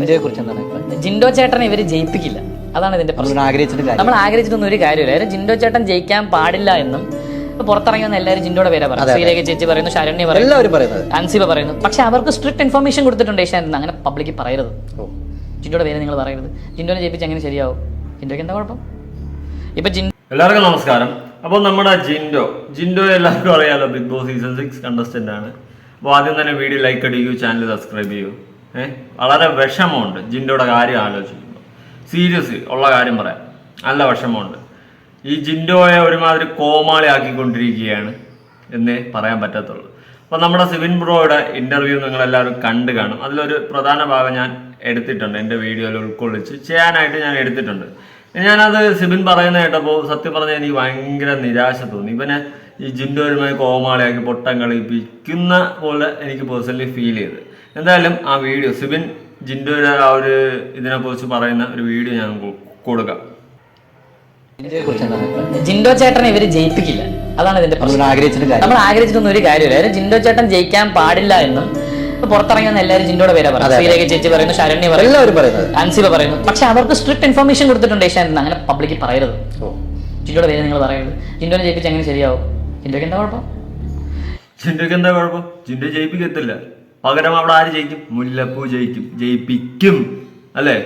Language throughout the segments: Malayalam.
ജിൻഡോയെ കുറിച്ച് എന്താണ്? ജിൻഡോ ചേട്ടനെ ഇവർ ജയിപ്പിക്കില്ല. അതാണ് ഇതിന്റെ പ്രശ്നം. ആഗ്രഹിച്ചിട്ട് കാര്യം നമ്മൾ ആഗ്രഹിച്ചിട്ടൊന്നും ഒരു കാര്യമില്ല. കാര്യം ജിൻഡോ ചേട്ടൻ ജയിക്കാൻ പാടില്ല എന്നും പുറത്തിറങ്ങിയെന്ന് പുറത്തിറങ്ങി വന്ന എല്ലാവരും ജിൻഡോടെ പേരാ പറയുന്നത്. ശ്രീരേഖ ചേച്ചി പറയുന്നു ശരണ്യ പറയുന്നു അൻസിബ പറയുന്നു. പക്ഷെ അവർക്ക് സ്ട്രിക്ട് ഇൻഫർമേഷൻ കൊടുത്തിട്ടുണ്ട് ഏഷ്യാനെന്ന് അങ്ങനെ പബ്ലിക് പറയരുത്. ജിൻഡോടെ ജിൻഡോയുടെ പേര് നിങ്ങൾ പറയരുത്. ജിൻഡോനെ ജയിപ്പിച്ച് അങ്ങനെ ശരിയാവും? ജിൻഡോയ്ക്ക് എന്താ കുഴപ്പം? ഇപ്പൊ ജിൻ എല്ലാവർക്കും നമസ്കാരം. അപ്പോൾ നമ്മുടെ ജിൻഡോ. ജിൻഡോ എല്ലാവർക്കും അറിയാലോ Bigg Boss season six contestant ആണ്. അപ്പോൾ ആദ്യം തന്നെ വീഡിയോ ലൈക്ക് അടിക്കൂ ചാനൽ സബ്സ്ക്രൈബ് ചെയ്യൂ. വളരെ വിഷമമുണ്ട് ജിൻഡോയുടെ കാര്യം ആലോചിക്കുമ്പോൾ. സീരിയസ് ഉള്ള കാര്യം പറയാം. നല്ല വിഷമമുണ്ട്. ഈ ജിൻഡോയെ ഒരുമാതിരി കോമാളി ആക്കിക്കൊണ്ടിരിക്കുകയാണ് എന്നേ പറയാൻ പറ്റത്തുള്ളൂ. അപ്പോൾ നമ്മുടെ സിവിൻ ബ്രോയുടെ ഇന്റർവ്യൂ നിങ്ങളെല്ലാവരും കണ്ടു കാണും. അതിലൊരു പ്രധാന ഭാഗം ഞാൻ എടുത്തിട്ടുണ്ട്. എന്റെ വീഡിയോയിൽ ഉൾക്കൊള്ളിച്ച് ചെയ്യാനായിട്ട് ഞാൻ എടുത്തിട്ടുണ്ട്. ഞാനത് സിബിൻ പറയുന്ന കേട്ടപ്പോൾ സത്യം പറഞ്ഞാൽ എനിക്ക് ഭയങ്കര നിരാശ തോന്നി. ഇവനെ ഈ ജിൻഡോരുമായി കോമാളിയാക്കി പൊട്ടം കളിപ്പിക്കുന്ന പോലെ എനിക്ക് പേഴ്സണലി ഫീൽ ചെയ്ത്. എന്തായാലും ആ വീഡിയോ സിബിൻ ജിൻഡോയുടെ ആ ഒരു ഇതിനെ ഇതിനെക്കുറിച്ച് പറയുന്ന ഒരു വീഡിയോ ഞാൻ കൊടുക്കാം. കുറിച്ച്? ജിൻഡോ ചേട്ടനെ ഇവർ ജയിപ്പിക്കില്ല. അതാണ് ഇതിന്റെ പ്രശ്നം. നമ്മൾ ആഗ്രഹിച്ചിട്ടൊന്നും ഒരു കാര്യമില്ല. കാര്യം ജിൻഡോ ചേട്ടൻ ജയിക്കാൻ പാടില്ല എന്നും പുറത്തിറങ്ങിയെന്ന് എല്ലാവരും ജിൻഡോടെ പേരാ പറയുന്നത്. ശ്രീരേഖ ചേച്ചി പറയുന്നു ശരണ്യ പറയുന്നു എല്ലാവരും പറയുന്നത്. അൻസിബ പറയുന്നു. പക്ഷെ അവർക്ക് സ്ട്രിക്ട് ഇൻഫർമേഷൻ കൊടുത്തിട്ടുണ്ട് ഏഷ്യാനെന്ന് അങ്ങനെ പബ്ലിക്കിൽ പറയരുത്. ജിൻഡോടെ പേര് നിങ്ങൾ പറയരുത് ജിൻഡോനെ ജയിപ്പിച്ച് എങ്ങനെ ശരിയാവും? ജിൻഡോക്ക് എന്താ കുഴപ്പം? ജിൻഡോക്ക് എന്താ കുഴപ്പം? ജിൻഡോ ജയിപ്പിക്കത്തില്ല. പകരം അവിടെ ആര് ജയിക്കും? മുല്ലപ്പൂ ജയിക്കും. ജയിപ്പിക്കും. അല്ലേ?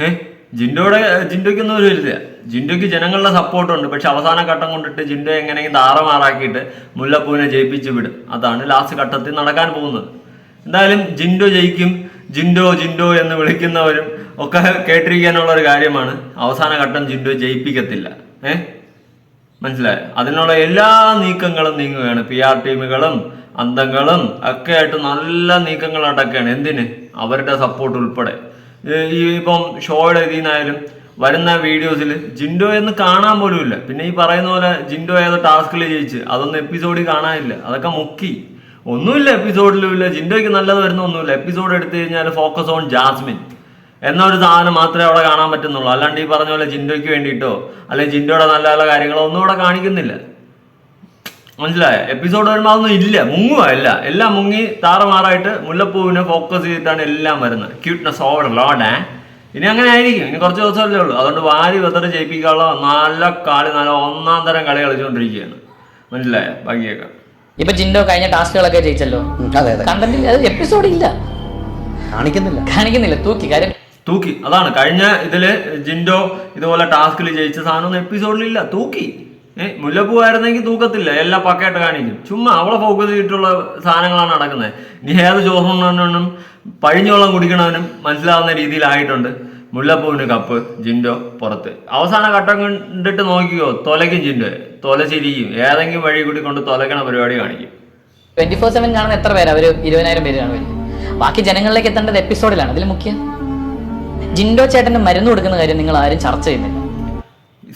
ഏ? ജിൻഡോയുടെ ജിൻഡോയ്ക്കൊന്നും ഒരു ഇല്ല. ജിൻഡോയ്ക്ക് ജനങ്ങളുടെ സപ്പോർട്ടുണ്ട് പക്ഷെ അവസാന ഘട്ടം കൊണ്ടിട്ട് ജിൻഡോ എങ്ങനെയെങ്കിലും താറമാറാക്കിയിട്ട് മുല്ലപ്പൂവിനെ ജയിപ്പിച്ച് വിടും. അതാണ് ലാസ്റ്റ് ഘട്ടത്തിൽ നടക്കാൻ പോകുന്നത്. എന്തായാലും ജിൻഡോ ജയിക്കും. ജിൻഡോ ജിൻഡോ എന്ന് വിളിക്കുന്നവരും ഒക്കെ കേട്ടിരിക്കാനുള്ള ഒരു കാര്യമാണ് അവസാന ഘട്ടം ജിൻഡോ ജയിപ്പിക്കത്തില്ല. ഏഹ് മനസ്സിലായോ? അതിനുള്ള എല്ലാ നീക്കങ്ങളും നീങ്ങുകയാണ്. പി ആർ ടീമുകളും അന്തങ്ങളും ഒക്കെ ആയിട്ട് നല്ല നീക്കങ്ങൾ നടക്കുകയാണ്. എന്തിന്? അവരുടെ സപ്പോർട്ട് ഉൾപ്പെടെ. ഈ ഇപ്പം ഷോയുടെ ഇതിനായാലും വരുന്ന വീഡിയോസിൽ ജിൻഡോ എന്ന് കാണാൻ പോലും ഇല്ല. പിന്നെ ഈ പറയുന്ന പോലെ ജിൻഡോ ഏതോ ടാസ്കിൽ ജയിച്ച് അതൊന്നും എപ്പിസോഡിൽ കാണാനില്ല. അതൊക്കെ മുക്കി. ഒന്നുമില്ല എപ്പിസോഡിലും ഇല്ല. ജിൻഡോയ്ക്ക് നല്ലത് വരുന്ന ഒന്നുമില്ല. എപ്പിസോഡ് എടുത്തു കഴിഞ്ഞാൽ ഫോക്കസ് ഓൺ ജാസ്മിൻ എന്നൊരു സാധനം മാത്രമേ അവിടെ കാണാൻ പറ്റുന്നുള്ളൂ. അല്ലാണ്ട് ഈ പറഞ്ഞ പോലെ ജിൻഡോയ്ക്ക് വേണ്ടിയിട്ടോ അല്ലെങ്കിൽ ജിൻഡോയുടെ നല്ല നല്ല കാര്യങ്ങളോ ഒന്നും ഇവിടെ കാണിക്കുന്നില്ല. മനസ്സിലായ? എപ്പിസോഡ് വരുമ്പോൾ അതൊന്നും ഇല്ല മുങ്ങുക അല്ല എല്ലാം മുങ്ങി താറമാറായിട്ട് മുല്ലപ്പൂവിനെ ഫോക്കസ് ചെയ്തിട്ടാണ് എല്ലാം വരുന്നത്. ക്യൂട്ട്നെസ് ഓവർ ലോഡ് ഏ? ഇനി അങ്ങനെ ആയിരിക്കും. ഇനി കുറച്ച് ദിവസമല്ലേ ഉള്ളൂ. അതുകൊണ്ട് വാരി വെതറ് ജയിപ്പിക്കാനുള്ള നല്ല കളി നല്ല ഒന്നാം തരം കളി കളിച്ചുകൊണ്ടിരിക്കുകയാണ്. മനസ്സിലായ? ബാക്കിയൊക്കെ. ഇപ്പൊ ജിൻഡോ കഴിഞ്ഞ ടാസ്കുകളൊക്കെ ജയിച്ചല്ലോ? ഉം, അതെ അതെ. കണ്ടന്റിൽ എപ്പിസോഡ് ഇല്ല. കാണിക്കുന്നില്ല. കാണിക്കുന്നില്ല. തൂക്കി. കാര്യം തൂക്കി. അതാണ് കഴിഞ്ഞ ഇതിൽ ജിൻഡോ ഇതുപോലെ ടാസ്കിൽ ജയിച്ച സാധനമൊന്നും എപ്പിസോഡിലില്ല. തൂക്കി. ഏഹ് മുല്ലപ്പൂ ആയിരുന്നെങ്കിൽ തൂക്കത്തില്ല. എല്ലാം പക്കയായിട്ട് കാണിക്കും. ചുമ്മാ അവളെ ഫോക്കസ് ചെയ്തിട്ടുള്ള സാധനങ്ങളാണ് നടക്കുന്നത്. ഇനി ഏത് ചോറുണ്ണനും പഴിഞ്ഞോളം കുടിക്കണവനും മനസ്സിലാവുന്ന രീതിയിലായിട്ടുണ്ട് മുല്ലപ്പൂവിന് കപ്പ് ജിൻഡോ പുറത്ത്. അവസാന ഘട്ടം കണ്ടിട്ട് നോക്കിയോ തൊലയ്ക്കും ജിൻഡോ. തൊലച്ചിരിക്കും ഏതെങ്കിലും വഴി കൂടി കൊണ്ട് തൊലക്കണ പരിപാടി കാണിക്കും. ട്വന്റി ഫോർ സെവൻ കാണുന്ന എത്ര പേരാണ് അവർ ഇരുപതിനായിരം പേര് കാണുമായിരിക്കും. ബാക്കി ജനങ്ങളിലേക്ക് എത്തേണ്ടത് എപ്പിസോഡിലാണ് അതിൽ മുഖ്യം? ജിൻഡോ ചേട്ടന് മരുന്ന് കൊടുക്കുന്ന കാര്യം നിങ്ങൾ ആരും ചർച്ച ചെയ്യുന്നില്ല.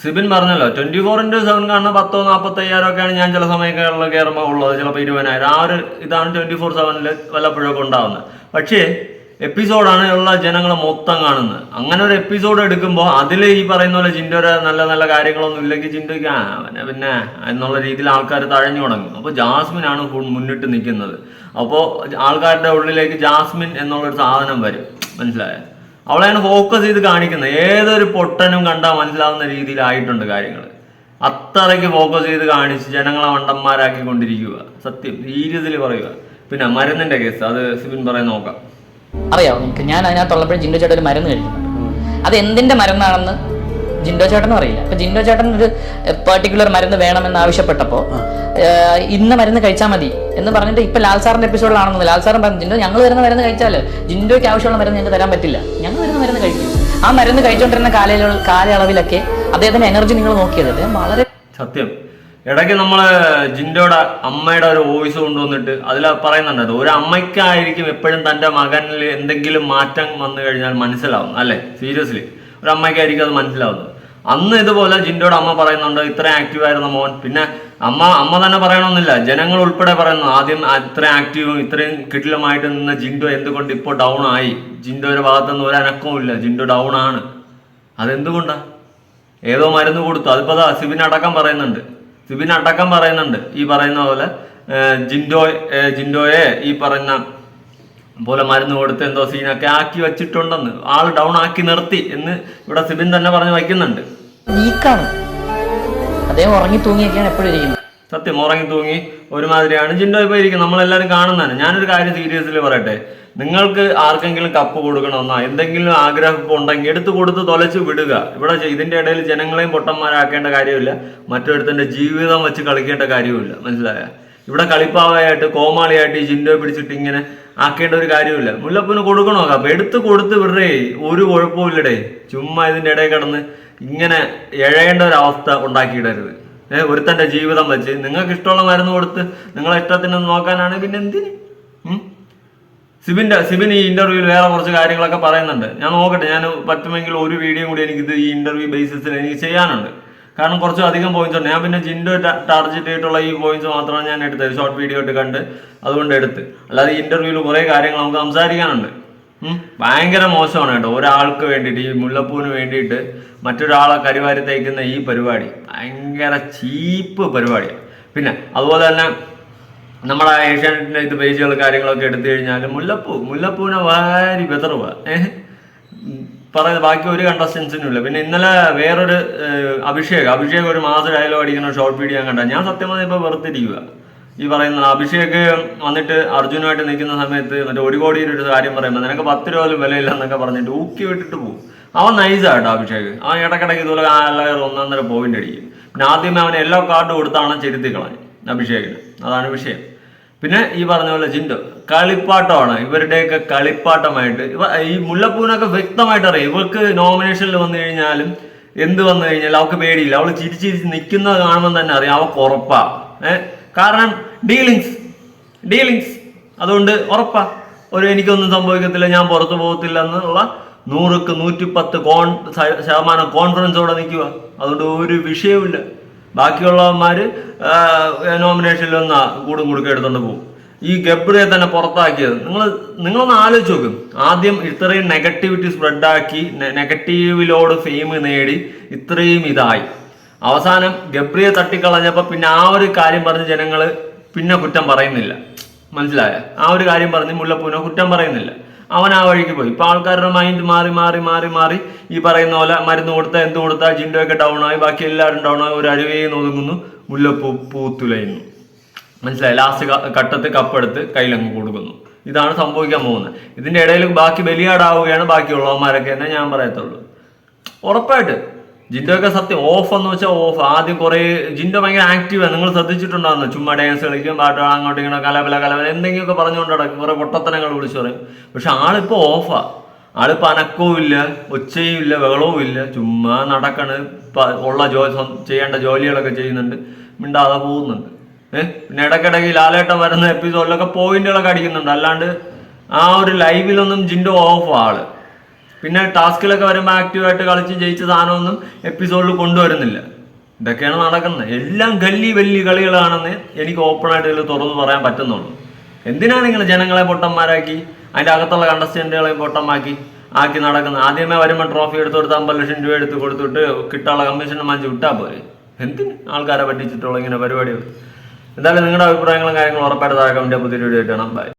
സിബിൻ പറഞ്ഞല്ലോ ട്വന്റി ഫോർ ഇന്റു സെവൻ കാണുന്ന പത്തോ നാൽപ്പത്തയ്യായിരം ഒക്കെയാണ് ഞാൻ ചില സമയങ്ങളിൽ കയറുമ്പോൾ ഉള്ളത് ചിലപ്പോൾ ഇരുപതിനായിരം. ആ ഒരു ഇതാണ് ട്വന്റി ഫോർ സെവനിൽ വല്ലപ്പോഴൊക്കെ ഉണ്ടാവുന്നത്. പക്ഷേ എപ്പിസോഡാണ് ഉള്ള ജനങ്ങൾ മൊത്തം കാണുന്നത്. അങ്ങനെ ഒരു എപ്പിസോഡ് എടുക്കുമ്പോൾ അതിൽ ഈ പറയുന്ന പോലെ ജിൻഡോയുടെ നല്ല നല്ല കാര്യങ്ങളൊന്നും ഇല്ലെങ്കിൽ ജിൻഡോയ്ക്ക് പിന്നെ പിന്നെ എന്നുള്ള രീതിയിൽ ആൾക്കാർ തഴഞ്ഞു തുടങ്ങും. അപ്പോൾ ജാസ്മിനാണ് മുന്നിട്ട് നിൽക്കുന്നത്. അപ്പോൾ ആൾക്കാരുടെ ഉള്ളിലേക്ക് ജാസ്മിൻ എന്നുള്ളൊരു സാധനം വരും. മനസ്സിലായോ? അവളെയാണ് ഫോക്കസ് ചെയ്ത് കാണിക്കുന്നത്. ഏതൊരു പൊട്ടനും കണ്ടാൽ മനസ്സിലാവുന്ന രീതിയിലായിട്ടുണ്ട് കാര്യങ്ങൾ അത്രയ്ക്ക് ഫോക്കസ് ചെയ്ത് കാണിച്ച് ജനങ്ങളെ വണ്ടന്മാരാക്കി കൊണ്ടിരിക്കുക സത്യം സീരിയസിൽ പറയുക. പിന്നെ മരുന്നിന്റെ കേസ് അത് സിബിൻ പറയാൻ നോക്കാം. അറിയാമോ നിങ്ങൾക്ക് ഞാൻ അതിനകത്തുള്ളപ്പോഴും ജിൻഡോ ചേട്ടൻ ഒരു മരുന്ന് കഴിക്കുന്നുണ്ട് അത് എന്തിന്റെ മരുന്നാണെന്ന് ജിൻഡോ ചേട്ടൻ അറിയില്ല. അപ്പൊ ജിൻഡോ ചേട്ടൻ ഒരു പെർട്ടിക്കുലർ മരുന്ന് വേണമെന്ന് ആവശ്യപ്പെട്ടപ്പോ ഏഹ്, ഇന്ന മരുന്ന് കഴിച്ചാൽ മതി എന്ന് പറഞ്ഞിട്ട് ഇപ്പൊ ലാൽ സാറിന്റെ എപ്പിസോഡിലാണെന്ന് ലാൽ സാറും പറഞ്ഞു ജിൻഡോ ഞങ്ങൾ വരുന്ന മരുന്ന് കഴിച്ചാൽ ജിൻഡോയ്ക്ക് ആവശ്യമുള്ള മരുന്ന് ഞങ്ങൾക്ക് തരാൻ പറ്റില്ല. ഞങ്ങൾ വരുന്ന മരുന്ന് കഴിക്കും ആ മരുന്ന് കഴിച്ചുകൊണ്ടിരുന്ന കാലയളവിൽ കാലയളവിലൊക്കെ അദ്ദേഹത്തിന്റെ എനർജി നിങ്ങൾ നോക്കിയത് വളരെ സത്യം. ഇടയ്ക്ക് നമ്മൾ ജിൻഡോയുടെ അമ്മയുടെ ഒരു വോയിസ് കൊണ്ടുവന്നിട്ട് അതിൽ പറയുന്നുണ്ട് ഒരു അമ്മയ്ക്കായിരിക്കും എപ്പോഴും തന്റെ മകനിൽ എന്തെങ്കിലും മാറ്റം വന്നു കഴിഞ്ഞാൽ മനസ്സിലാവും അല്ലേ? സീരിയസ്ലി ഒരു അമ്മയ്ക്കായിരിക്കും അത് മനസ്സിലാവുന്നത്. അന്ന് ഇതുപോലെ ജിൻഡോയുടെ അമ്മ പറയുന്നുണ്ട് ഇത്ര ആക്റ്റീവ് ആയിരുന്നു മോൻ. പിന്നെ അമ്മ അമ്മ തന്നെ പറയണമെന്നില്ല ജനങ്ങൾ ഉൾപ്പെടെ പറയുന്നു ആദ്യം ഇത്ര ആക്റ്റീവും ഇത്രയും കിടിലമായിട്ട് നിന്ന ജിൻഡോ എന്തുകൊണ്ട് ഇപ്പോൾ ഡൗൺ ആയി? ജിൻഡോയുടെ ഭാഗത്തുനിന്ന് ഒരു അനക്കവും ഇല്ല. ജിൻഡോ ഡൗൺ ആണ്. അതെന്തുകൊണ്ടാ? ഏതോ മരുന്ന് കൊടുത്തു. അതിപ്പോ സിബിൻ അടക്കം പറയുന്നുണ്ട്. സിബിൻ അടക്കം പറയുന്നുണ്ട്. ഈ പറയുന്ന പോലെ ജിൻഡോ ജിൻഡോയെ ഈ പറഞ്ഞ പോലെ മരുന്ന് കൊടുത്ത് എന്തോ സീനൊക്കെ ആക്കി വെച്ചിട്ടുണ്ടെന്ന് ആൾ ഡൗൺ ആക്കി നിർത്തി എന്ന് ഇവിടെ സിബിൻ തന്നെ പറഞ്ഞ് വയ്ക്കുന്നുണ്ട്. വീക്കാണ്. അദ്ദേഹം ഉറങ്ങി തൂങ്ങിയൊക്കെയാണ് എപ്പോഴും ഇരിക്കുന്നത്. സത്യം ഉറങ്ങി തൂങ്ങി ഒരുമാതിരിയാണ്. ജിൻഡോ ഇപ്പോൾ ഇരിക്കും നമ്മളെല്ലാവരും കാണുന്നതാണ്. ഞാനൊരു കാര്യം സീരിയസിൽ പറയട്ടെ. നിങ്ങൾക്ക് ആർക്കെങ്കിലും കപ്പ് കൊടുക്കണമെന്നോ എന്തെങ്കിലും ആഗ്രഹം ഉണ്ടെങ്കിൽ എടുത്തു കൊടുത്ത് തൊലച്ച് വിടുക. ഇവിടെ ഇതിന്റെ ഇടയിൽ ജനങ്ങളെയും പൊട്ടന്മാരാക്കേണ്ട കാര്യമില്ല. മറ്റൊരുത്തന്റെ ജീവിതം വെച്ച് കളിക്കേണ്ട കാര്യമില്ല. മനസ്സിലായ? ഇവിടെ കളിപ്പാവയായിട്ട് കോമാളിയായിട്ട് ഈ ജിൻഡോ പിടിച്ചിട്ട് ഇങ്ങനെ ആക്കേണ്ട ഒരു കാര്യമില്ല മുല്ലപ്പൂന് കൊടുക്കണോ? അപ്പൊ എടുത്ത് കൊടുത്ത് വിടറേ. ഒരു കുഴപ്പമില്ലടേ ചുമ്മാ ഇതിന്റെ ഇടയിൽ കിടന്ന് ഇങ്ങനെ എഴയേണ്ട ഒരു അവസ്ഥ ഉണ്ടാക്കിയിടരുത്. ഏഹ് ഒരുത്തന്റെ ജീവിതം വെച്ച്. നിങ്ങൾക്ക് ഇഷ്ടമുള്ള മരുന്ന് കൊടുത്ത് നിങ്ങളെ ഇഷ്ടത്തിന് നോക്കാനാണ് പിന്നെ എന്തിന്? സിബിന്റെ സിബിൻ ഈ ഇന്റർവ്യൂവിൽ വേറെ കുറച്ച് കാര്യങ്ങളൊക്കെ പറയുന്നുണ്ട്. ഞാൻ നോക്കട്ടെ. ഞാൻ പറ്റുമെങ്കിൽ ഒരു വീഡിയോ കൂടി എനിക്ക് ഇത് ഈ ഇന്റർവ്യൂ ബേസിസിൽ എനിക്ക് ചെയ്യാനുണ്ട്. കാരണം കുറച്ച് അധികം പോയിന്റ്സ് ഉണ്ട്. ഞാൻ പിന്നെ ജിൻഡോ ടാർജറ്റ് ചെയ്തിട്ടുള്ള ഈ പോയിന്റ്സ് മാത്രമാണ് ഞാൻ എടുത്തത്. ഷോർട്ട് വീഡിയോ ഇട്ട് കണ്ട് അതുകൊണ്ട് എടുത്ത്. അല്ലാതെ ഇന്റർവ്യൂവിൽ കുറേ കാര്യങ്ങൾ നമുക്ക് സംസാരിക്കാനുണ്ട്. ഭയങ്കര മോശമാണ് കേട്ടോ. ഒരാൾക്ക് വേണ്ടിയിട്ട് ഈ മുല്ലപ്പൂവിന് വേണ്ടിയിട്ട് മറ്റൊരാളെ കരിവാരി തയ്ക്കുന്ന ഈ പരിപാടി. ഭയങ്കര ചീപ്പ് പരിപാടിയാണ് പിന്നെ അതുപോലെ തന്നെ നമ്മുടെ ഏഷ്യാനെറ്റിന്റെ ഇത് പേജുകൾ കാര്യങ്ങളൊക്കെ എടുത്തു കഴിഞ്ഞാൽ മുല്ലപ്പൂ മുല്ലപ്പൂവിനെ വാരി വെതറുക. ഏഹ്? പറയുന്നത് ബാക്കി ഒരു കണ്ടസ്റ്റൻസിനും ഇല്ല പിന്നെ ഇന്നലെ വേറൊരു അഭിഷേക്. അഭിഷേക് ഒരു മാസം ഡയലോഗ് അടിക്കുന്ന ഷോർട്ട് വീഡിയോ ഞാൻ കണ്ട. ഞാൻ സത്യം പറഞ്ഞാൽ ഇപ്പോൾ വെറുത്തിരിക്കുക ഈ പറയുന്ന അഭിഷേക് വന്നിട്ട് അർജുനുമായിട്ട് നിൽക്കുന്ന സമയത്ത് മറ്റേ ഒരു കോടിയുടെ ഒരു കാര്യം പറയുമ്പോൾ നിനക്ക് പത്ത് രൂപ പോലും വിലയില്ല എന്നൊക്കെ പറഞ്ഞിട്ട് ഊക്കി വിട്ടിട്ട് പോകും അവൻ നൈസാട്ടോ അഭിഷേക്. അവൻ ഇടക്കിടയ്ക്ക് ഇതുപോലെ എല്ലാവരും തരം പോയിന്റ് അടിക്കും. പിന്നെ ആദ്യമേ അവൻ എല്ലാ കാർഡും കൊടുത്താണ് ചെരുത്തി കളഞ്ഞ് അഭിഷേകിന്. അതാണ് വിഷയം. പിന്നെ ഈ പറഞ്ഞ പോലെ ചിന്ത കളിപ്പാട്ടമാണ്. ഇവരുടെയൊക്കെ കളിപ്പാട്ടമായിട്ട് ഇവ ഈ മുല്ലപ്പൂവിനൊക്കെ വ്യക്തമായിട്ട് അറിയാം. ഇവർക്ക് നോമിനേഷനിൽ വന്നു കഴിഞ്ഞാലും എന്ത് വന്നു കഴിഞ്ഞാലും അവൾക്ക് പേടിയില്ല. അവൾ ചിരിച്ചിരിച്ച് നിൽക്കുന്നത് കാണുമ്പോൾ തന്നെ അറിയാം അവൾക്ക് ഉറപ്പാ. കാരണം ഡീലിങ്സ് ഡീലിങ്സ് അതുകൊണ്ട് ഉറപ്പാ. ഒരു എനിക്കൊന്നും സംഭവിക്കത്തില്ല ഞാൻ പുറത്തു പോകത്തില്ല എന്നുള്ള നൂറുക്ക് നൂറ്റിപ്പത്ത് കോൺ ശതമാനം കോൺഫിഡൻസോടെ നിൽക്കുക അതുകൊണ്ട് ഒരു വിഷയവുമില്ല. ബാക്കിയുള്ളവന്മാര് നോമിനേഷനിൽ ഒന്ന് കൂടും കൊടുക്കുക എടുത്തോണ്ട് പോകും. ഈ ഗബ്രിയെ തന്നെ പുറത്താക്കിയത്. നിങ്ങൾ നിങ്ങളൊന്ന് ആലോചിച്ച് നോക്കും. ആദ്യം ഇത്രയും നെഗറ്റിവിറ്റി സ്പ്രെഡാക്കി നെഗറ്റീവിലോട് ഫെയിം നേടി ഇത്രയും ഇതായി. അവസാനം ഗബ്രിയെ തട്ടിക്കളഞ്ഞപ്പോൾ പിന്നെ ആ ഒരു കാര്യം പറഞ്ഞ് ജനങ്ങൾ പിന്നെ കുറ്റം പറയുന്നില്ല. മനസ്സിലായ? ആ ഒരു കാര്യം പറഞ്ഞ് മുല്ലപ്പൂനെ കുറ്റം പറയുന്നില്ല. അവൻ ആ വഴിക്ക് പോയി. ഇപ്പൊ ആൾക്കാരുടെ മൈൻഡ് മാറി മാറി മാറി മാറി ഈ പറയുന്ന പോലെ മരുന്ന് കൊടുത്താൽ എന്ത് കൊടുത്താൽ ജിൻഡോയൊക്കെ ഡൗൺ ആയി ബാക്കി എല്ലാവരും ഡൗൺ ആയി ഒരു അരുവയിൽ ഒതുങ്ങുന്നു മുല്ലപ്പൂ പൂത്തുലയുന്നു. മനസ്സിലായി? ലാസ്റ്റ് കട്ടത്ത് കപ്പെടുത്ത് കയ്യിലങ്ങ് കൊടുക്കുന്നു. ഇതാണ് സംഭവിക്കാൻ പോകുന്നത്. ഇതിന്റെ ഇടയിൽ ബാക്കി ബലിയാടാവുകയാണ് ബാക്കിയുള്ളവന്മാരൊക്കെ എന്നേ ഞാൻ പറയത്തുള്ളൂ. ഉറപ്പായിട്ട് ജിൻഡോ ഒക്കെ സത്യം ഓഫ് എന്ന് വെച്ചാൽ ഓഫ് ആദ്യം കുറേ ജിൻഡോ ഭയങ്കര ആക്റ്റീവാണ് നിങ്ങൾ ശ്രദ്ധിച്ചിട്ടുണ്ടാകുന്നു ചുമ്മാ ഡാൻസ് കളിക്കും പാട്ട് അങ്ങോട്ടും ഇങ്ങോട്ടും കലബല കലപല എന്തെങ്കിലുമൊക്കെ പറഞ്ഞുകൊണ്ട് നടക്കും. കുറെ പൊട്ടത്തനങ്ങൾ വിളിച്ചു പറയും. പക്ഷെ ആളിപ്പോ ഓഫാ ആളിപ്പോ അനക്കവും ഇല്ല ഒച്ചയും ഇല്ല വെള്ളവും ഇല്ല. ചുമ്മാ നടക്കണ്. ഉള്ള ജോ ചെയ്യേണ്ട ജോലികളൊക്കെ ചെയ്യുന്നുണ്ട്. മിണ്ടാതെ പോകുന്നുണ്ട്. ഏഹ് പിന്നെ ഇടയ്ക്കിടയ്ക്ക് ലാലേട്ടം വരുന്ന എപ്പിസോഡിലൊക്കെ പോയിന്റുകളൊക്കെ അടിക്കുന്നുണ്ട്. അല്ലാണ്ട് ആ ഒരു ലൈവിലൊന്നും ജിൻഡോ ഓഫ് ആൾ. പിന്നെ ടാസ്കിലൊക്കെ വരുമ്പോൾ ആക്റ്റീവായിട്ട് കളിച്ച് ജയിച്ച സാധനമൊന്നും എപ്പിസോഡിൽ കൊണ്ടുവരുന്നില്ല. ഇതൊക്കെയാണ് നടക്കുന്നത്. എല്ലാം ഗല്ലി വല്ലി കളികളാണെന്ന് എനിക്ക് ഓപ്പണായിട്ട് ഇതിൽ തുറന്നു പറയാൻ പറ്റുന്നുള്ളൂ. എന്തിനാണ് നിങ്ങൾ ജനങ്ങളെ പൊട്ടന്മാരാക്കി? അതിന്റെ അകത്തുള്ള കണ്ടസ്റ്റന്റുകളെ പൊട്ടമാക്കി ആക്കി നടക്കുന്നത്? ആദ്യമേ വരുമ്പോൾ ട്രോഫി എടുത്ത് കൊടുത്ത് അമ്പത് ലക്ഷം രൂപ എടുത്ത് കൊടുത്തിട്ട് കിട്ടാനുള്ള കമ്മീഷൻ മാഞ്ചി വിട്ടാൽ പോരെ? എന്തിന് ആൾക്കാരെ പറ്റിച്ചിട്ടുള്ള ഇങ്ങനെ പരിപാടികൾ? എന്തായാലും നിങ്ങളുടെ അഭിപ്രായങ്ങളും കാര്യങ്ങളും ഉറപ്പായിട്ട് താഴെ കമന്റ് പുതിയ വീഡിയോ ആയിട്ട് കാണാം ബൈ